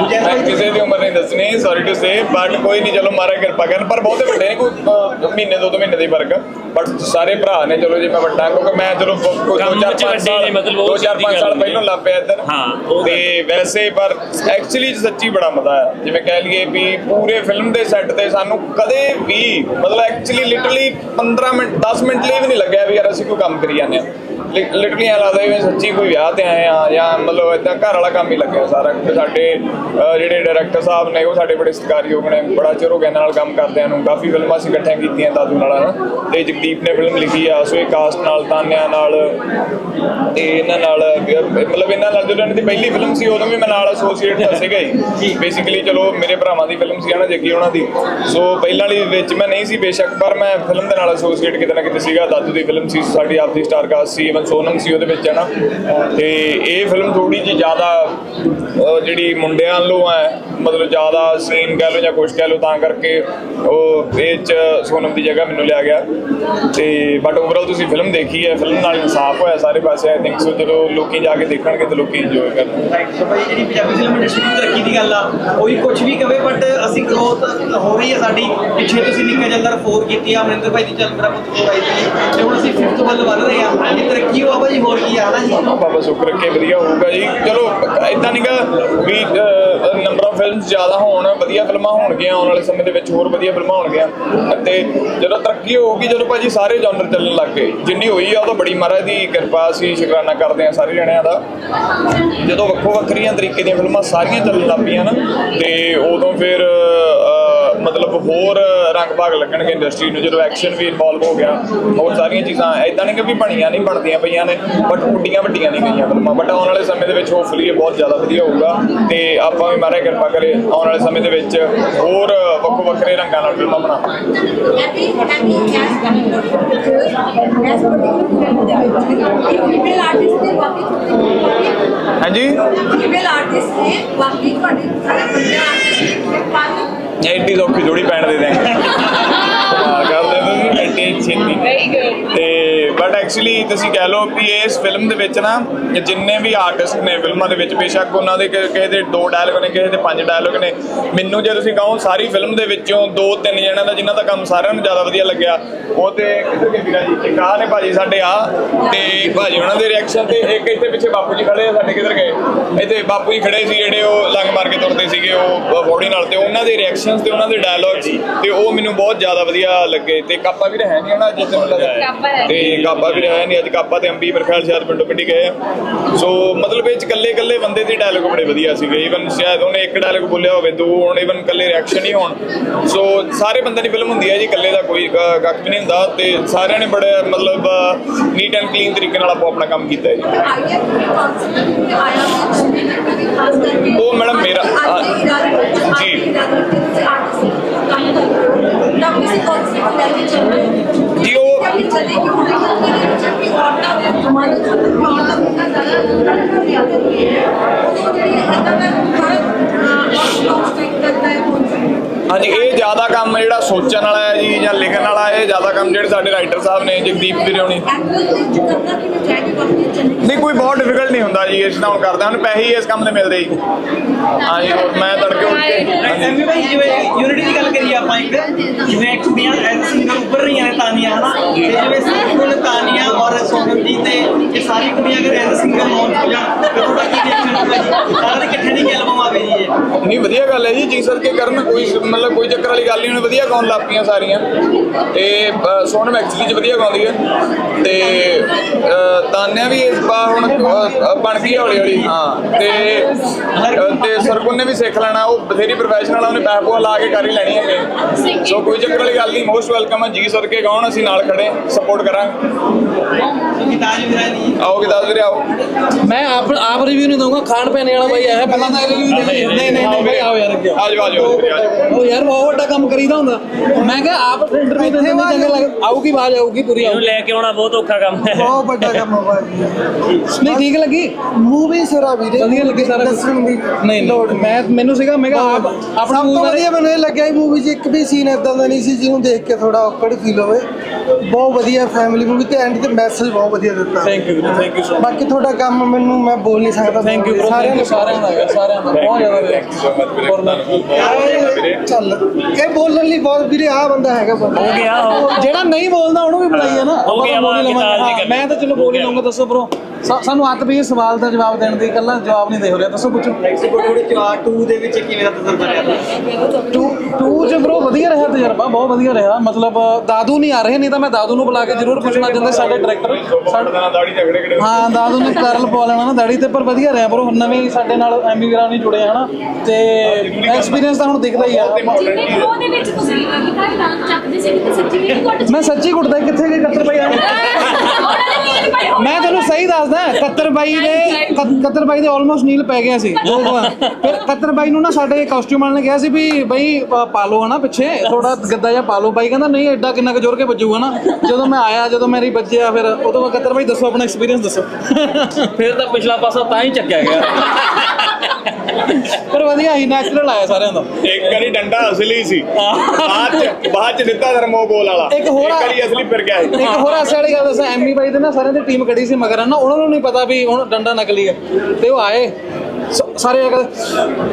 ਮੈਂ ਕਿਸੇ ਦੀ ਉਮਰ ਨਹੀਂ ਦੱਸਣੀ ਸੌਰੀ ਟੂ ਸੇ ਬਟ ਕੋਈ ਨਹੀਂ ਚਲੋ ਮਾਰਾ ਕਿਰਪਾ ਕਰਨ ਪਰ ਬਹੁਤੇ ਵੱਡੇ ਨਹੀਂ ਕੋਈ ਅਹ, ਮਹੀਨੇ ਦੋ ਦੋ ਮਹੀਨੇ ਦਾ ਹੀ ਫ਼ਰਕ ਬਟ ਸਾਰੇ ਭਰਾ ਨੇ ਚਲੋ ਜੇ ਮੈਂ ਵੱਡਾ ਕਿਉਂਕਿ ਮੈਂ ਚਲੋ ਕੋਈ ਕੰਮ ਦੋ ਚਾਰ ਚ ਪੰਜ ਸਾਲ ਨੇ, ਮਤਲਬ ਉਹ ਦੋ ਚਾਰ ਸਿੱਧੀ ਪੰਜ ਗੱਲ ਸਾਲ ਹੁੰਦੀ ਪਹਿਲਾਂ ਹੈ। ਲੱਗ ਪਿਆ ਇੱਧਰ। ਹਾਂ, ਉਹ ਤੇ ਵੈਸੇ ਪਰ ਐਕਚੁਅਲੀ ਸੱਚੀ ਬੜਾ ਮਜ਼ਾ ਆਇਆ। ਜਿਵੇਂ ਕਹਿ ਲਈਏ ਵੀ ਪੂਰੇ ਫਿਲਮ ਦੇ ਸੈੱਟ ਤੇ ਸਾਨੂੰ ਕਦੇ ਵੀ ਮਤਲਬ ਐਕਚੁਅਲੀ ਲਿਟਰਲੀ 15 ਮਿੰਟ 10 ਮਿੰਟ ਲਈ ਵੀ ਨਹੀਂ ਲੱਗਿਆ ਵੀ ਯਾਰ ਅਸੀਂ ਕੋਈ ਕੰਮ ਕਰੀ ਜਾਂਦੇ ਆ ਲਿਟਰਲੀ ਐਂ ਲੱਗਦਾ ਜਿਵੇਂ ਸੱਚੀ ਕੋਈ ਵਿਆਹ ਤੇ ਆਏ ਆ ਜਾਂ ਮਤਲਬ ਇਦਾਂ ਘਰ ਵਾਲਾ ਕੰਮ ਹੀ ਲੱਗਿਆ ਸਾਰਾ। ਤੇ ਸਾਡੇ ਜਿਹੜੇ ਡਾਇਰੈਕਟਰ ਸਾਹਿਬ ਨੇ ਉਹ ਸਾਡੇ ਬੜੇ ਸਤਿਕਾਰਯੋਗ ਨੇ, ਬੜਾ ਚਿਰ ਹੋ ਗਿਆ ਨਾਲ ਕੰਮ ਕਰਦਿਆਂ ਨੂੰ। ਕਾਫੀ ਫਿਲਮਾਂ ਅਸੀਂ ਇਕੱਠੀਆਂ ਕੀਤੀਆਂ ਦਾਦੂ ਨਾਲ, ਹਨਾ। ਤੇ ਜਗਦੀਪ ਨੇ ਫਿਲਮ ਲਿਖੀ ਆ, ਸੋ ਇਹ ਕਾਸਟ ਨਾਲ, ਤਾਨਿਆਂ ਨਾਲ, ਤੇ ਇਹਨਾਂ ਨਾਲ ਮਤਲਬ ਇਹਨਾਂ ਨਾਲ ਜਦੋਂ ਇਹਨਾਂ ਦੀ ਪਹਿਲੀ ਫਿਲਮ ਸੀ, ਉਦੋਂ ਵੀ ਮੈਂ ਨਾਲ ਐਸੋਸੀਏਟ ਤਾਂ ਸੀਗਾ ਹੀ। ਬੇਸਿਕਲੀ ਚਲੋ, ਮੇਰੇ ਭਰਾਵਾਂ ਦੀ ਫਿਲਮ ਸੀ, ਹਨਾ, ਜੱਗੀ ਉਹਨਾਂ ਦੀ। ਸੋ ਪਹਿਲਾਂ ਵਾਲੀ ਵਿੱਚ ਮੈਂ ਨਹੀਂ ਸੀ ਬੇਸ਼ੱਕ, ਪਰ ਮੈਂ ਫਿਲਮ ਦੇ ਨਾਲ ਐਸੋਸੀਏਟ ਕਿਤੇ ਨਾ ਕਿਤੇ ਸੀਗਾ। ਦਾਦੂ ਦੀ ਫਿਲਮ ਸੀ, ਸਾਡੀ ਆਪਦੀ ਸਟਾਰ ਕਾਸਟ ਸੀ ਇਵਨ ਸੋਨਮ ਸੀ ਉਹਦੇ ਵਿੱਚ, ਹੈ ਨਾ? ਤੇ ਇਹ ਫਿਲਮ ਥੋੜੀ ਜਿਹੀ ਜ਼ਿਆਦਾ ਜਿਹੜੀ ਮੁੰਡਿਆਂ ਵੱਲੋਂ ਹੈ, ਮਤਲਬ ਜ਼ਿਆਦਾ ਸੀਨ ਕਹਿ ਲਓ ਜਾਂ ਕੁਛ ਕਹਿ ਲਓ, ਤਾਂ ਕਰਕੇ ਉਹ ਇਹ ਚ ਸੋਨਮ ਦੀ ਜਗ੍ਹਾ ਮੈਨੂੰ ਲਿਆ ਗਿਆ। ਤੇ ਬਟ ਓਵਰਆਲ ਤੁਸੀਂ ਫਿਲਮ ਦੇਖੀ ਹੈ, ਫਿਲਮ ਨਾਲ ਇਨਸਾਫ ਹੋਇਆ ਸਾਰੇ ਪਾਸੇ ਆਈ ਥਿੰਕ ਸੋ ਜਦੋਂ ਲੋਕੀ ਜਾ ਕੇ ਦੇਖਣਗੇ ਤਾਂ ਲੋਕੀ ਇੰਜੋਏ ਕਰਨਗੇ। ਰਾਈਟ ਸੋ ਭਾਈ, ਜਿਹੜੀ ਪੰਜਾਬੀ ਫਿਲਮ ਇੰਡਸਟਰੀ ਦੀ ਤਰੱਕੀ ਦੀ ਗੱਲ ਆ, ਕੋਈ ਕੁਝ ਵੀ ਕਵੇ ਬਟ ਅਸੀਂ ਗਰੋਥ ਹੋ ਰਹੀ ਹੈ ਸਾਡੀ। ਪਿੱਛੇ ਤੁਸੀਂ ਨਿੱਕਾ ਜਲਦਰ 4 ਕੀਤੀ ਆ ਅਮਰਿੰਦਰ ਭਾਈ ਦੀ ਚੱਲ ਪੁੱਤ ਕੋਲ ਆਈ ਸੀ। ਤੇ ਹੁਣ ਅਸੀਂ 5th ਵੱਲ ਵੱਧ ਰਹੇ ਆ ਇਹ ਤਰੱਕੀ ਹੋ ਭਾਈ ਹੋਰ ਕੀ ਆ ਜੀ ਬਾਬਾ ਸੁੱਖ ਰੱਖੇ, ਵਧੀਆ ਹੋਊਗਾ ਜੀ। ਚਲੋ ਇਦਾਂ ਨਹੀਂਗਾ ਵੀ ਨੰਬਰ ਆਫ ਫਿਲਮਸ ਜ਼ਿਆਦਾ ਹੋਣ, ਵਧੀਆ ਫਿਲਮਾਂ ਹੋਣਗੀਆਂ ਆਉਣ ਵਾਲੇ ਸਮੇਂ ਦੇ ਵਿੱਚ, ਹੋਰ ਵਧੀਆ ਫਿਲਮਾਂ ਹੋਣਗੀਆਂ। ਅਤੇ ਜਦੋਂ ਤਰੱਕੀ ਹੋਊਗੀ, ਜਦੋਂ ਭਾਜੀ ਸਾਰੇ ਜਨਰ ਚੱਲਣ ਲੱਗ ਗਏ। ਜਿੰਨੀ ਹੋਈ ਆ, ਉਹ ਤਾਂ ਬੜੀ ਮਹਾਰਾਜ ਦੀ ਕਿਰਪਾ ਸੀ ਸ਼ੁਕਰਾਨਾ ਕਰਦੇ ਆ ਸਾਰੇ ਜਣਿਆਂ ਦਾ। ਜਦੋਂ ਵੱਖੋ ਵੱਖਰੀਆਂ ਤਰੀਕੇ ਦੀਆਂ ਫਿਲਮਾਂ ਸਾਰੀਆਂ ਚੱਲਣ ਲੱਗ ਪਈਆਂ ਨਾ, ਤੇ ਉਦੋਂ ਫਿਰ ਮਤਲਬ ਹੋਰ ਰੰਗ ਭਾਗ ਲੱਗਣਗੇ ਇੰਡਸਟਰੀ ਨੂੰ ਜਦੋਂ ਐਕਸ਼ਨ ਵੀ ਇਨਵੋਲਵ ਹੋ ਗਿਆ ਹੋਰ ਸਾਰੀਆਂ ਚੀਜ਼ਾਂ ਐਦਾਂ ਨਹੀਂ ਕਿ ਵੀ ਬਣੀਆਂ ਨਹੀਂ ਬਣਦੀਆਂ ਪਈਆਂ ਨੇ ਬਟ ਉੱਡੀਆਂ ਵੱਡੀਆਂ ਨਹੀਂ ਗਈਆਂ ਫਿਲਮਾਂ। ਬਟ ਆਉਣ ਵਾਲੇ ਸਮੇਂ ਦੇ ਵਿੱਚ ਹੋਪਫੁਲੀ ਇਹ ਬਹੁਤ ਜ਼ਿਆਦਾ ਵਧੀਆ ਹੋਊਗਾ ਤੇ ਆਪਾਂ ਵੀ ਮਾਰੇ ਕਿਰਪਾ ਕਰੇ ਆਉਣ ਵਾਲੇ ਸਮੇਂ ਦੇ ਵਿੱਚ ਹੋਰ ਵੱਖੋ ਵੱਖਰੇ ਰੰਗਾਂ ਨਾਲ ਫਿਲਮਾਂ ਬਣਾਵਾਂਗੇ। ਹਾਂਜੀ? ਫੀਮੇਲ ਆਰਟਿਸਟ ਨੇ ਬਾਕੀ ਤੁਹਾਡੇ ਸਾਰੇ ਬੰਦੇ ਆਰਟਿਸਟ ਨੇ ਪਾਣੀ ਐਡੀ ਸੌਖੀ ਜੋੜੀ ਪੈਣ ਦੇ ਦੇਂਗੇ ਐਕਚੁਅਲੀ ਤੁਸੀਂ ਕਹਿ ਲਓ ਕਿ ਇਸ ਫਿਲਮ ਦੇ ਵਿੱਚ ਨਾ ਜਿੰਨੇ ਵੀ ਆਰਟਿਸਟ ਨੇ ਫਿਲਮਾਂ ਦੇ ਵਿੱਚ ਬੇਸ਼ੱਕ ਉਹਨਾਂ ਦੇ ਕਿ- ਕਿਸੇ ਦੇ ਦੋ ਡਾਇਲੌਗ ਨੇ ਕਿਸੇ ਦੇ ਪੰਜ ਡਾਇਲੌਗ ਨੇ। ਮੈਨੂੰ ਜੇ ਤੁਸੀਂ ਕਹੋ ਸਾਰੀ ਫਿਲਮ ਦੇ ਵਿੱਚੋਂ ਦੋ ਤਿੰਨ ਜਣਿਆਂ ਦਾ ਜਿਨ੍ਹਾਂ ਦਾ ਕੰਮ ਸਾਰਿਆਂ ਨੂੰ ਜ਼ਿਆਦਾ ਵਧੀਆ ਲੱਗਿਆ ਉਹ ਤੇ ਕਿੱਧਰ ਗਏ ਵੀਰਾ ਜੀ? ਇੱਕ ਆਹ ਨੇ ਭਾਜੀ ਸਾਡੇ ਆ ਤੇ ਭਾਜੀ ਉਹਨਾਂ ਦੇ ਰਿਐਕਸ਼ਨ ਤੇ ਇੱਕ ਇੱਥੇ ਪਿੱਛੇ ਬਾਪੂ ਜੀ ਖੜੇ ਆ ਸਾਡੇ ਕਿੱਧਰ ਗਏ? ਇੱਥੇ ਬਾਪੂ ਜੀ ਖੜੇ ਸੀ ਜਿਹੜੇ ਉਹ ਲੰਗ ਮਾਰ ਕੇ ਤੁਰਦੇ ਸੀਗੇ ਉਹ ਬੋਡੀ ਨਾਲ ਤੇ ਉਹਨਾਂ ਦੇ ਰਿਐਕਸ਼ਨਸ ਤੇ ਉਹਨਾਂ ਦੇ ਡਾਇਲੌਗਸ ਤੇ ਉਹ ਮੈਨੂੰ ਬਹੁਤ ਜ਼ਿਆਦਾ ਵਧੀਆ ਲੱਗੇ। ਤੇ ਕਾਪਾ ਵੀ ਹੈ ਨਹੀਂ ਹਨਾ ਜਿੱਥੇ ਮੈਨੂੰ ਲੱਗਦਾ। ਤੇ ਕਾਪਾ ਵੀ ਹੈ ਨਹੀਂ ਅੱਜ ਕਾਪਾ ਤੇ ਅੰਬੀ ਮੇਰੇ ਖਿਆਲ ਸ਼ਾਇਦ ਪਿੰਡੋਂ ਪਿੰਡੀ ਗਏ ਆ ਸੋ ਮਤਲਬ ਇਹ ਚ ਇਕੱਲੇ ਇਕੱਲੇ ਬੰਦੇ ਦੇ ਡਾਇਲੌਗ ਬੜੇ ਵਧੀਆ ਸੀਗੇ ਇਵਨ ਸ਼ਾਇਦ ਉਹਨੇ ਇੱਕ ਡਾਇਲੌਗ ਬੋਲਿਆ ਹੋਵੇ ਦੋ ਹੁਣ ਇਵਨ ਇਕੱਲੇ ਰਿਐਕਸ਼ਨ ਹੀ ਹੋਣ ਸੋ ਸਾਰੇ ਬੰਦੇ ਦੀ ਫਿਲਮ ਹੁੰਦੀ ਹੈ ਜੀ ਇਕੱਲੇ ਦਾ ਕੋਈ ਕੱਖ ਵੀ ਨਹੀਂ ਹੁੰਦਾ ਤੇ ਸਾਰਿਆਂ ਨੇ ਬੜੇ ਮਤਲਬ ਨੀਟ ਐਂਡ ਕਲੀਨ ਤਰੀਕੇ ਨਾਲ ਆਪੋ ਆਪਣਾ ਕੰਮ ਕੀਤਾ ਹੈ ਜੀ ਆਇਆ ਉਹ ਮੈਡਮ ਮੇਰਾ- ਜੀ। ਜ਼ਿਆਦਾ ਕੰਮ ਜਿਹੜਾ ਸੋਚਣ ਵਾਲਾ ਹੈ ਜੀ ਜਾਂ ਲਿਖਣ ਵਾਲਾ ਹੈ ਜ਼ਿਆਦਾ ਕੰਮ ਜਿਹੜੇ ਸਾਡੇ ਰਾਈਟਰ ਸਾਹਿਬ ਨੇ ਜਗਦੀਪ ਵੀਰੋਣੀ ਨਹੀਂ ਕੋਈ ਬਹੁਤ ਡਿਫਿਕਲਟ ਨਹੀਂ ਹੁੰਦਾ ਜੀ ਇਸ ਤਾਂ ਹੁਣ ਕਰਦੇ ਹਾਂ ਹੁਣ ਪੈਸੇ ਹੀ ਇਸ ਕੰਮ ਦੇ ਮਿਲਦੇ ਜੀ। ਹਾਂ ਜੀ ਮੈਂ ਤੜਕੇ ਉੱਠ ਕੇ ਭਾਈ ਜਿਵੇਂ ਯੂਨਿਟੀ ਦੀ ਗੱਲ ਕਰੀਏ ਆਪਾਂ ਇੱਕ ਜਿਵੇਂ ਕੁੜੀਆਂ ਐਜ਼ ਸਿੰਗਰ ਉੱਪਰ ਰਹੀਆਂ ਨੇ ਤਾਨੀਆਂ ਹਨਾ? ਤੇ ਜਿਵੇਂ ਸਿੰਗਰ ਤਾਨੀਆਂ ਔਰ ਸੋਨਮ ਜੀ ਤੇ ਇਹ ਸਾਰੀ ਕੁੜੀਆਂ ਅਗਰ ਐਜ਼ ਸਿੰਗਰ ਲਾਂਚ ਹੋ ਜਾਣ ਤੇ ਤੁਹਾਡਾ ਕੀ ਦੇਖਣਾ ਹੋਵੇਗਾ ਨਹੀਂ ਵਧੀਆ ਗੱਲ ਹੈ ਜੀ ਜੀ ਸਰ ਕੇ ਕਰਨ ਕੋਈ ਮਤਲਬ ਕੋਈ ਚੱਕਰ ਵਾਲੀ ਗੱਲ ਨਹੀਂ ਉਹਨੇ ਵਧੀਆ ਗਾਉਣ ਲੱਗ ਪਈਆਂ ਸਾਰੀਆਂ। ਤੇ ਸੋਨਮ ਐਕਚੁਅਲੀ ਚ ਵਧੀਆ ਗਾਉਂਦੀ ਹੈ। ਤੇ ਤਾਨਿਆ ਵੀ ਇਸ ਵਾਰ ਹੁਣ ਬਣ ਗਈ ਹੌਲੀ ਹੌਲੀ ਹਾਂ। ਤੇ ਤੇ ਸਰਗੁਣ ਨੇ ਵੀ ਸਿੱਖ ਲੈਣਾ ਉਹ ਬਥੇਰੀ ਪ੍ਰੋਫੈਸ਼ਨਲ ਆ ਉਹਨੇ ਪੈਪੂਆ ਲਾ ਕੇ ਕਰ ਹੀ ਲੈਣੀ ਹੈ ਸੋ ਕੋਈ ਚੱਕਰ ਵਾਲੀ ਗੱਲ ਨਹੀਂ ਮੋਸਟ ਵੈਲਕਮ ਹੈ ਜੀ ਸਰ ਕੇ ਗਾਉਣ ਅਸੀਂ ਨਾਲ ਖੜੇ ਸਪੋਰਟ ਕਰਾਂਗੇ। ਕਿਉਂਕਿ ਤਾਜ ਵੀਰਾ ਜੀ ਵੀਰੇ ਆਓ। ਮੈਂ ਆਪ ਆਪ ਰਿਵਿਊ ਨਹੀਂ ਦਊਂਗਾ ਖਾਣ ਪੀਣੇ ਵਾਲਾ ਬਾਈ ਆਇਆ ਪਹਿਲਾਂ ਤਾਂ ਰਿਵਿਊ ਨਹੀਂ ਨਹੀਂ ਨਹੀਂ ਨਹੀਂ ਬਾਈ ਆਓ ਯਾਰ ਅੱਗੇ ਆਓ। ਆਜੋ ਆਜੋ ਵੀਰੇ ਆਜੋ ਉਹ ਯਾਰ। ਬਹੁਤ ਵੱਡਾ ਕੰਮ ਕਰੀਦਾ ਹੁੰਦਾ। ਮੈਂ ਕਿਹਾ ਆਪ ਇੰਟਰਵਿਊ ਦਿੰਦੇ ਨੇ ਚੰਗਾ ਲੱਗ ਆਊਗੀ ਆਵਾਜ਼ ਆਊਗੀ ਪੂਰੀ ਇਹਨੂੰ ਆਊਗੀ। ਲੈ ਕੇ ਆਉਣਾ ਬਹੁਤ ਔਖਾ ਕੰਮ ਹੈ। ਬਹੁਤ ਵੱਡਾ ਕੰਮ ਆ ਭਾਜੀ। ਨਹੀਂ ਠੀਕ ਲੱਗੀ? ਮੂਵੀ ਸਿਰਾ ਵੀਰੇ। ਵਧੀਆ ਲੱਗੀ ਸਾਰਾ ਕੁਛ? ਦੱਸਣ ਦੀ ਨਹੀਂ ਲੋੜ ਨਹੀਂ। ਮੈਂ ਮੈਨੂੰ ਸੀਗਾ ਮੈਂ ਕਿਹਾ ਆਪ ਆਪਣਾ ਤੋਂ ਬਾਰੇ ਵਧੀਆ ਮੈਨੂੰ ਇਹ ਲੱਗਿਆ ਇਹ ਮੂਵੀ 'ਚ ਇੱਕ ਵੀ ਸੀਨ ਇਦਾਂ ਦਾ ਨਹੀਂ ਸੀ ਜਿਹਨੂੰ ਦੇਖ ਕੇ ਥੋੜਾ ਔਕੜ ਫੀਲ ਹੋਵੇ। ਬਹੁਤ ਵਧੀਆ ਫੈਮਿਲੀ ਮੂਵੀ ਤੇ ਐਂਡ ਤੇ ਮੈਸੇਜ ਬਹੁਤ ਵਧੀਆ ਦਿੱਤਾ। Thank you thank you so ਬਾਕੀ ਤੁਹਾਡਾ ਕੰਮ ਮੈਨੂੰ ਮੈਂ ਬੋਲ ਨਹੀਂ ਸਕਦਾ। ਥੈਂਕ ਯੂ ਸਾਰਿਆਂ ਨੂੰ ਦਾ ਹੈਗਾ, ਸਾਰਿਆਂ ਦਾ। ਬਹੁਤ ਜ਼ਿਆਦਾ ਬਹੁਤ ਵੀਰੇ ਧੰਨਵਾਦ ਵੀਰੇ? ਚੱਲ ਇਹ ਬੋਲਣ ਲਈ ਬਹੁਤ ਵੀਰੇ ਆ ਬੰਦਾ ਹੈਗਾ ਬੰਦਾ। ਹੋ ਗਿਆ ਜਿਹੜਾ ਨਹੀਂ ਬੋਲਦਾ ਉਹਨੂੰ ਵੀ ਬੁਲਾਈਏ ਨਾ। ਹੋ ਗਿਆ ਮੈਂ ਤਾਂ ਚਲੋ ਬੋਲ ਹੀ ਲਵਾਂਗਾ ਰਿਹਾ। ਤਜਰਬਾ ਬਹੁਤ ਵਧੀਆ ਰਿਹਾ। ਮਤਲਬ ਦਾਦੂ ਨਹੀਂ ਆ ਰਹੇ ਨਹੀਂ ਤਾਂ ਮੈਂ ਦਾਦੂ ਨੂੰ ਬੁਲਾ ਕੇ ਜ਼ਰੂਰ ਪੁੱਛਣਾ ਹਾਂ ਦਾਦੂ ਨੇ ਕਰਲ ਪਵਾ ਪਰ ਵਧੀਆ ਰਿਹਾ ਸਾਡੇ ਨਾਲ ਐਮੀ ਤੇ ਐਕਸਪੀਰੀਅੰਸ ਤਾਂ ਹੁਣ ਦਿਖਦਾ ਹੀ ਆ। ਜਿਵੇਂ ਉਹਦੇ ਵਿੱਚ ਤੁਸੀਂ ਕਿਤਾਬ ਚੱਕਦੇ ਸੀ ਕਿ ਸੱਚੀ ਵੀ ਤੁਹਾਡੇ ਮੈਂ ਸੱਚੀ ਕੁੱਟਦਾ ਕਿੱਥੇ ਗਏ ਕੱਤਰ ਬਾਈ ਆ ਮੈਂ ਤੁਹਾਨੂੰ ਸਹੀ ਦੱਸਦਾ ਕੱਤਰ ਬਾਈ ਦੇ ਕੱਤਰ ਬਾਈ ਦੇ ਆਲਮੋਸਟ ਨੀਲ ਪੈ ਗਿਆ ਸੀ ਦੋ ਦੋ ਵਾਰ। ਫਿਰ ਕੱਤਰ ਬਾਈ ਨੂੰ ਨਾ ਸਾਡੇ ਕਾਸਟਿਊਮ ਵਾਲੇ ਨੇ ਕਿਹਾ ਸੀ ਵੀ ਬਾਈ ਪ- ਪਾ ਲਓ ਹਨਾ ਪਿੱਛੇ ਥੋੜਾ ਗੱਦਾ ਜਿਹਾ ਪਾ ਲਓ ਬਾਈ ਕਹਿੰਦਾ ਨਹੀਂ ਐਡਾ ਕਿੰਨਾ ਕੁ ਜ਼ੋਰ ਕੇ ਵੱਜੂਗਾ ਨਾ? ਜਦੋਂ ਮੈਂ ਆਇਆ ਜਦੋਂ ਮੇਰੀ ਵੱਜਿਆ ਫਿਰ ਉਦੋਂ ਬਾਅਦ ਕੱਤਰ ਬਾਈ ਦੱਸੋ ਆਪਣਾ ਐਕਸਪੀਰੀਅੰਸ ਦੱਸੋ। ਫਿਰ ਤਾਂ ਪਿਛਲਾ ਪਾਸਾ ਤਾਂ ਹੀ ਚੱਕਿਆ ਗਿਆ। *laughs* ਪਰ ਵਧੀਆ ਹੀ ਨੈਚੁਰਲ ਆਇਆ ਸਾਰਿਆਂ ਦਾ। ਇੱਕ ਵਾਰੀ ਡੰਡਾ ਅਸਲੀ ਸੀ। ਬਾਅਦ ਚ ਬਾਅਦ ਚ ਦਿੱਤਾ ਧਰਮੋ ਬੋਲ ਵਾਲਾ। ਇੱਕ ਹੋਰ ਵਾਰੀ ਅਸਲੀ ਫਿਰ ਗਿਆ ਇੱਕ ਹੋਰ ਹਾਸੇ ਵਾਲੀ ਗੱਲ ਦੱਸਾਂ ਐਮੀ ਬਾਈ ਦੇ ਨਾ ਸਾਰਿਆਂ ਦੀ ਟੀਮ ਖੜੀ ਸੀ ਮਗਰ ਨਾ ਉਹਨਾਂ ਨੂੰ ਨਹੀਂ ਪਤਾ ਵੀ ਹੁਣ ਡੰਡਾ ਨਕਲੀ ਹੈ ਤੇ ਉਹ ਆਏ। ਸ- ਸਾਰੇ ਜਗ੍ਹਾ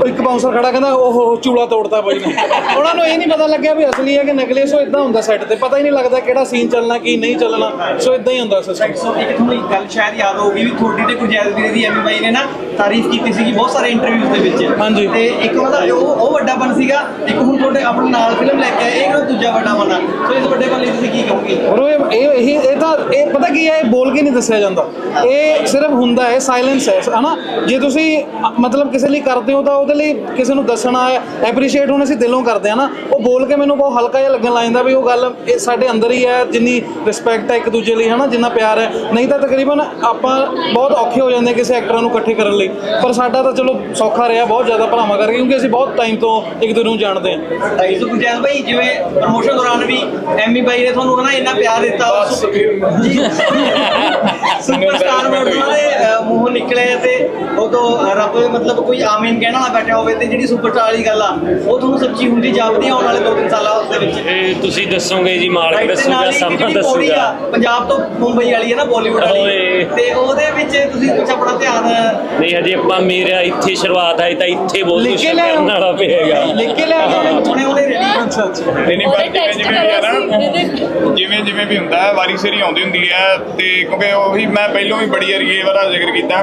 ਇੱਕ ਬਾਉਂਸਰ ਖੜਾ ਕਹਿੰਦਾ ਉਹ ਚੂਲਾ ਤੋੜਤਾ ਬਾਈ ਨੇ। ਉਹਨਾਂ ਨੂੰ ਇਹ ਨਹੀਂ ਪਤਾ ਲੱਗਿਆ ਵੀ ਅਸਲੀ ਹੈ ਕਿ ਨਕਲੀ ਸੋ ਇਦਾਂ ਹੁੰਦਾ ਸੈੱਟ ਤੇ। ਪਤਾ ਹੀ ਨਹੀਂ ਲੱਗਦਾ ਕਿਹੜਾ ਸੀਨ ਚੱਲਣਾ ਕੀ ਨਹੀਂ ਚੱਲਣਾ ਸੋ ਇਦਾਂ ਹੀ ਹੁੰਦਾ ਸਿਸਟਮ ਸੋ ਇੱਕ ਤੁਹਾਨੂੰ ਇੱਕ ਗੱਲ ਸ਼ਾਇਦ ਯਾਦ ਹੋਊਗੀ ਵੀ ਤੁਹਾਡੀ ਤੇ ਗੁਰਜੈਲ ਵੀਰੇ ਦੀ ਐਮੀ ਬਾਈ ਨੇ ਨਾ ਤਾਰੀਫ ਕੀਤੀ ਸੀਗੀ ਬਹੁਤ ਸਾਰੇ ਇੰਟਰਵਿਊਜ਼ ਦੇ ਵਿੱਚ। ਹਾਂਜੀ। ਤੇ ਇੱਕ ਉਹਦਾ ਉਹ ਉਹ ਵੱਡਾ ਬਣ ਸੀਗਾ ਇੱਕ ਹੁਣ ਤੁਹਾਡੇ ਆਪਣੇ ਨਾਲ ਫਿਲਮ ਲੈ ਕੇ ਆਏ ਇਹ ਕਿਹੜਾ ਦੂਜਾ ਵੱਡਾ ਬਣਾ? ਸੋ ਇਸ ਵੱਡੇ ਬਣ ਲਈ ਤੁਸੀਂ ਕੀ ਕਹੋਗੇ? ਔਰ ਇਹ ਇਹ ਇਹ ਇਹ ਤਾਂ ਇਹ ਪਤਾ ਕੀ ਹੈ ਇਹ ਬੋਲ ਕੇ ਨਹੀਂ ਦੱਸਿਆ ਜਾਂਦਾ। ਇਹ ਸਿਰਫ ਹੁੰਦਾ ਹੈ ਸਾਇਲੈਂਸ ਹੈ ਹਨਾ? ਜੇ ਤੁਸੀਂ ਮਤਲਬ ਕਿਸੇ ਲਈ ਕਰਦੇ ਹੋ ਤਾਂ ਉਹਦੇ ਲਈ ਕਿਸੇ ਨੂੰ ਦੱਸਣਾ ਹੈ ਐਪਰੀਸ਼ੀਏਟ ਹੁਣ ਅਸੀਂ ਦਿਲੋਂ ਕਰਦੇ ਆ ਨਾ। ਉਹ ਬੋਲ ਕੇ ਮੈਨੂੰ ਬਹੁਤ ਹਲਕਾ ਜਿਹਾ ਲੱਗਣ ਲੱਗ ਜਾਂਦਾ ਵੀ ਉਹ ਗੱਲ ਇਹ ਸਾਡੇ ਅੰਦਰ ਹੀ ਹੈ ਜਿੰਨੀ ਰਿਸਪੈਕਟ ਹੈ ਇੱਕ ਦੂਜੇ ਲਈ ਹਨਾ ਜਿੰਨਾ ਪਿਆਰ ਹੈ। ਨਹੀਂ ਤਾਂ ਤਕਰੀਬਨ ਆਪਾਂ ਬਹੁਤ ਔਖੇ ਹੋ ਜਾਂਦੇ ਕਿਸੇ ਐਕਟਰਾਂ ਨੂੰ ਇਕੱਠੇ ਕਰਨ ਲਈ। ਪਰ ਸਾਡਾ ਤਾਂ ਚਲੋ ਸੌਖਾ ਰਿਹਾ ਬਹੁਤ ਜ਼ਿਆਦਾ ਭਰਾਵਾਂ ਕਰਕੇ ਕਿਉਂਕਿ ਅਸੀਂ ਬਹੁਤ ਟਾਈਮ ਤੋਂ ਇੱਕ ਦੂਜੇ ਨੂੰ ਜਾਣਦੇ ਹਾਂ। ਢਾਈ ਸੌ ਗੁਰਜੈਸ ਭਾਈ ਜਿਵੇਂ ਪ੍ਰਮੋਸ਼ਨ ਦੌਰਾਨ ਵੀ ਐਮੀ ਬਾਈ ਨੇ ਤੁਹਾਨੂੰ ਹਨਾ ਇੰਨਾ ਪਿਆਰ ਦਿੱਤਾ। ਸੁਪਰਸਟਾਰ ਮੋਡਲ ਦੇ ਮੂੰਹੋਂ ਨਿਕਲੇ ਤੇ ਉਦੋਂ ਰੱਬ ਮਤਲਬ ਕੋਈ ਆਮੀਨ ਕਹਿਣ ਵਾਲਾ ਬੈਠਾ ਹੋਵੇ ਤੇ ਜਿਹੜੀ ਸੁਪਰਸਟਾਰ ਵਾਲੀ ਗੱਲ ਆ ਉਹ ਤੁਹਾਨੂੰ ਸੱਚੀ ਹੁੰਦੀ ਜਾਪਦੀ ਆ ਆਉਣ ਵਾਲੇ ਦੋ ਤਿੰਨ ਸਾਲਾਂ ਦੇ ਵਿੱਚ ਇਹ ਤੁਸੀਂ ਦੱਸੋਗੇ ਜੀ ਮਾਲਕ ਨਾਲ ਦੱਸੂਗਾ ਹੀ ਸਮਾਂ ਜਿਹੜੀ ਪੌੜੀ ਦੱਸੂਗਾ ਆ, ਪੰਜਾਬ ਤੋਂ ਮੁੰਬਈ ਵਾਲੀ ਹੈ ਨਾ ਬਾਲੀਵੁੱਡ ਵਾਲੀ ਓਏ। ਤੇ ਉਹਦੇ ਵਿੱਚ ਤੁਸੀਂ ਕੁਝ ਆਪਣਾ ਧਿਆਨ ਨਹੀਂ ਹਜੇ ਆਪਾਂ ਮੇਰਾ ਇੱਥੇ ਸ਼ੁਰੂਆਤ ਹੈ ਤਾਂ ਇੱਥੇ ਬਹੁਤ ਕੁਝ। ਕਰਨ ਵਾਲਾ ਪਏਗਾ ਲਿਖ ਕੇ ਕੇ ਹੁਣੇ ਹੁਣੇ ਰੈਡੀ ਅੱਛਾ ਅੱਛਾ ਨਹੀਂ ਨਹੀਂ ਪਰ ਜਿਵੇਂ ਜਿਵੇਂ ਵੀ ਹੈ ਨਾ ਜਿਵੇਂ ਜਿਵੇਂ ਵੀ ਹੁੰਦਾ ਹੈ ਵਾਰੀ ਸਿਰੀ ਆਉਂਦੀ ਹੁੰਦੀ ਹੈ ਤੇ ਕਿਉਂਕਿ ਉਹੀ ਮੈਂ ਪਹਿਲਾਂ ਵੀ ਬੜੀ ਵਾਰੀ ਇਹ ਵਾਰਾ ਜ਼ਿਕਰ ਕੀਤਾ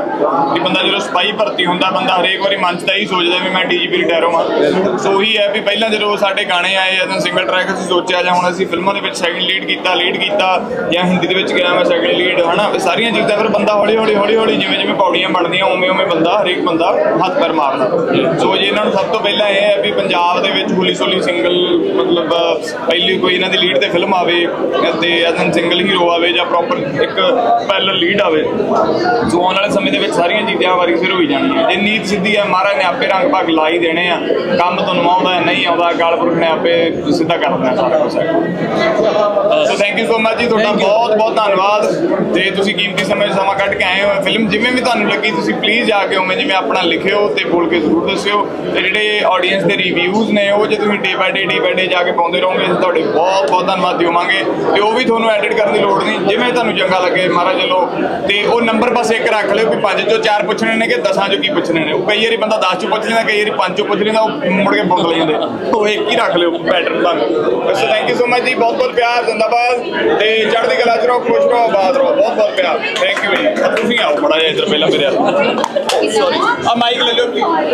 ਕਿ ਬੰਦਾ ਜਦੋਂ ਸਪਾਈ ਭਰਤੀ ਹੁੰਦਾ ਬੰਦਾ ਹਰੇਕ ਵਾਰੀ ਮਨ 'ਚ ਤਾਂ ਇਹੀ ਸੋਚਦਾ ਵੀ ਮੈਂ ਡੀਜੀਪੀ ਰਿਟਾਇਰ ਹੋਵਾਂ। ਸੋ ਉਹੀ ਹੈ ਵੀ ਪਹਿਲਾਂ ਜਦੋਂ ਸਾਡੇ ਗਾਣੇ ਆਏ ਜਦੋਂ ਸਿੰਗਲ ਟਰੈਕ ਅਸੀਂ ਸੋਚਿਆ ਜਾਂ ਹੁਣ ਅਸੀਂ ਫਿਲਮਾਂ ਦੇ ਵਿੱਚ ਸੈਕਿੰਡ ਲੀਡ ਕੀਤਾ ਲੀਡ ਕੀਤਾ ਜਾਂ ਹਿੰਦੀ ਦੇ ਵਿੱਚ ਗਿਆ ਮੈਂ ਸੈਕਿੰਡ ਲੀਡ ਹਨਾ? ਸਾਰੀਆਂ ਚੀਜ਼ਾਂ ਫਿਰ ਬੰਦਾ ਹੌਲੀ ਹੌਲੀ ਹੌਲੀ ਹੌਲੀ ਜਿਵੇਂ ਜਿਵੇਂ ਪੌੜੀਆਂ ਬਣਦੀਆਂ ਉਵੇਂ ਉਵੇਂ ਬੰਦਾ ਹਰੇਕ ਬੰਦਾ ਹੱਥ ਪੈਰ ਮਾਰਦਾ। ਸੋ ਜੇ ਇਹਨਾਂ ਨੂੰ ਸਭ ਤੋਂ ਪਹਿਲਾਂ ਇਹ ਹੈ ਵੀ ਪੰਜਾਬ ਦੇ ਵਿੱਚ ਹੁਲੀ ਸੋਲੀ ਸਿੰਗਲ ਮਤਲਬ ਪਹਿਲੀ ਕੋਈ ਇਹਨਾਂ ਦੀ ਲੀਡ ਤੇ ਫਿਲਮ ਆਵੇ ਤੇ ਐਜ਼ਨ ਸਿੰਗਲ ਹੀਰੋ ਆਵੇ ਜਾਂ ਪ੍ਰੋਪਰ ਇੱਕ ਪੈਰਲਲ ਲੀਡ ਆਵੇ। ਸੋ ਆਉਣ ਵਾਲੇ ਸਮੇਂ ਦੇ ਵਿੱਚ ਸਾਰੀਆਂ ਚੀਜ਼ਾਂ ਵਾਰੀ ਸਿਰ ਹੋਈ ਜਾਣਗੀਆਂ। ਜੇ ਨੀਤ ਸਿੱਧੀ ਹੈ ਮਹਾਰਾਜ ਨੇ ਆਪੇ ਰੰਗ ਭਾਗ ਲਾ ਹੀ ਦੇਣੇ ਆ। ਕੰਮ ਤੁਹਾਨੂੰ ਆਉਂਦਾ ਨਹੀਂ ਆਉਂਦਾ ਅਕਾਲ ਪੁਰਖ ਨੇ ਆਪੇ ਸਿੱਧਾ ਕਰ ਦੇਣਾ ਸਾਰਾ ਕੁਝ so thank you so much ji ਤੁਹਾਡਾ ਬਹੁਤ ਬਹੁਤ ਧੰਨਵਾਦ। ਤੇ ਤੁਸੀਂ ਕੀਮਤੀ ਸਮੇਂ ਸਮਾਂ ਕੱਢ ਕੇ ਆਏ ਹੋ ਫਿਲਮ ਜਿਵੇਂ ਵੀ ਤੁਹਾਨੂੰ ਲੱਗੀ ਤੁਸੀਂ ਪਲੀਜ਼ ਜਾ ਕੇ ਉਵੇਂ ਜਿਵੇਂ ਆਪਣਾ ਲਿਖਿਓ ਤੇ ਬੋਲ ਕੇ ਜ਼ਰੂਰ ਦੱਸਿਓ। ਤੇ ਜਿਹੜੇ ਆਡੀਅנס ਦੇ ਰਿਵਿਊਜ਼ ਨੇ, ਉਹ ਜੇ ਤੁਸੀਂ day by day day by day ਜਾ ਕੇ ਪਾਉਂਦੇ ਰਹੋਗੇ, ਅਸੀਂ ਤੁਹਾਡੇ ਬਹੁਤ ਬਹੁਤ ਧੰਨਵਾਦ ਦੇਵਾਂਗੇ ਤੇ ਉਹ ਵੀ ਤੁਹਾਨੂੰ ਐਡਿਟ ਕਰਨ ਦੀ ਲੋੜ ਨਹੀਂ, ਜਿਵੇਂ ਤੁਹਾਨੂੰ ਚੰਗਾ ਲੱਗੇ, ਮਹਾਰਾਜ ਚਲੋ ਤੇ ਉਹ ਨੰਬਰ ਬਸ ਇੱਕ ਰੱਖ ਲਿਓ ਕਿ ਪੰਜ ਚੋਂ ਚਾਰ ਪੁੱਛਣੇ ਨੇ ਕਿ ਦਸਾਂ ਚੋਂ ਕੀ ਪੁੱਛਣੇ ਨੇ। ਉਹ ਕਈ ਵਾਰੀ ਬੰਦਾ 10 ਚੋਂ ਪੁੱਛ ਲੈਂਦਾ, ਕਈ ਵਾਰੀ ਪੰਜ ਚੋਂ ਪੁੱਛ ਲੈਂਦਾ, ਉਹ ਮੁੜ ਕੇ ਬੋਲ ਜਾਂਦੇ। ਉਹ ਇੱਕ ਹੀ ਰੱਖ ਲਿਓ ਪੈਟਰਨ ਤੁਹਾਨੂੰ so thank you so much ji, ਬਹੁਤ ਬਹੁਤ ਪਿਆਰ ਜ਼ਿੰਦਾਬਾਦ ਤੇ ਚੜ੍ਹਦੀ ਕਲਾ ਚ ਰਹੋ, ਖੁਸ਼ ਰਹੋ, ਆਬਾਦ ਰਹੋ। ਬਹੁਤ ਬਹੁਤ ਪਿਆਰ। ਥੈਂਕ ਯੂ ਜੀ ਤੁਸੀਂ ਆਓ ਬੜਾ ਜਿਹਾ ਇੱਧਰ ਪਹਿਲਾਂ ਮੇਰੇ ਆ ਮਾਈਕ ਲੈ ਲਿਓ please।